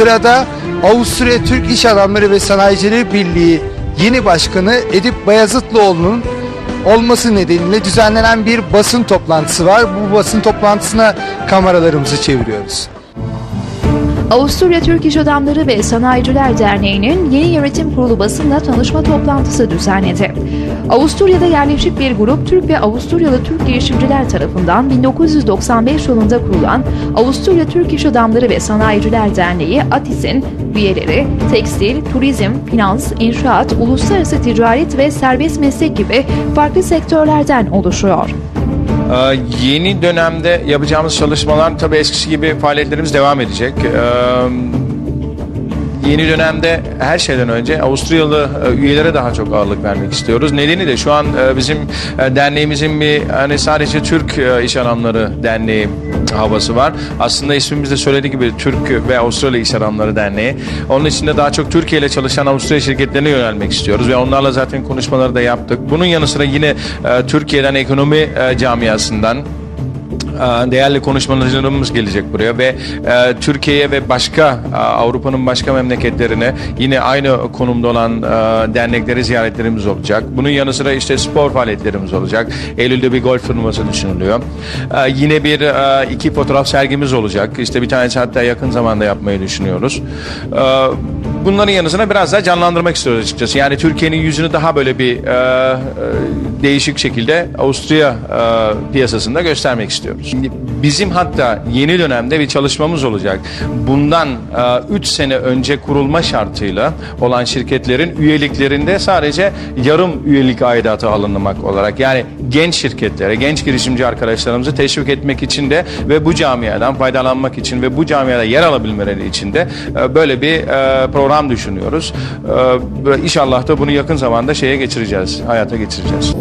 Sırada Avusturya Türk İş Adamları ve Sanayicileri Birliği yeni başkanı Edip Bayazıtlıoğlu'nun olması nedeniyle düzenlenen bir basın toplantısı var. Bu basın toplantısına kameralarımızı çeviriyoruz. Avusturya Türk İş Adamları ve Sanayiciler Derneği'nin yeni yönetim kurulu basınla tanışma toplantısı düzenledi. Avusturya'da yerleşik bir grup Türk ve Avusturyalı Türk girişimciler tarafından 1995 yılında kurulan Avusturya Türk İş Adamları ve Sanayiciler Derneği ATİS'in üyeleri tekstil, turizm, finans, inşaat, uluslararası ticaret ve serbest meslek gibi farklı sektörlerden oluşuyor. Ee, yeni dönemde yapacağımız çalışmalar tabii eskisi gibi faaliyetlerimiz devam edecek. Ee, yeni dönemde her şeyden önce Avusturyalı e, üyelere daha çok ağırlık vermek istiyoruz. Nedeni de şu an e, bizim e, derneğimizin bir hani sadece Türk e, Adamları Derneği havası var. Aslında ismimizde söylediği gibi Türk ve Avustralya İş Adamları Derneği. Onun içinde daha çok Türkiye ile çalışan Avusturya şirketlerine yönelmek istiyoruz ve onlarla zaten konuşmaları da yaptık. Bunun yanı sıra yine e, Türkiye'den ekonomi e, camiasından değerli konuşmacılarımız gelecek buraya ve e, Türkiye'ye ve başka e, Avrupa'nın başka memleketlerine yine aynı konumda olan e, dernekleri ziyaretlerimiz olacak. Bunun yanı sıra işte spor faaliyetlerimiz olacak. Eylül'de bir golf turnuvası düşünülüyor. Yine bir iki fotoğraf sergimiz olacak. İşte bir tanesi hatta yakın zamanda yapmayı düşünüyoruz. E, bunların yanı sıra biraz daha canlandırmak istiyoruz açıkçası. Yani Türkiye'nin yüzünü daha böyle bir e, e, değişik şekilde Avusturya e, piyasasında göstermek istiyoruz. Şimdi bizim hatta yeni dönemde bir çalışmamız olacak. Bundan 3 sene önce kurulma şartıyla olan şirketlerin üyeliklerinde sadece yarım üyelik aidatı alınmak olarak yani genç şirketlere, genç girişimci arkadaşlarımızı teşvik etmek için de ve bu camiadan faydalanmak için ve bu camiada yer alabilmeleri için de e, böyle bir e, program düşünüyoruz. E, ve İnşallah da bunu yakın zamanda şeye geçireceğiz, hayata geçireceğiz.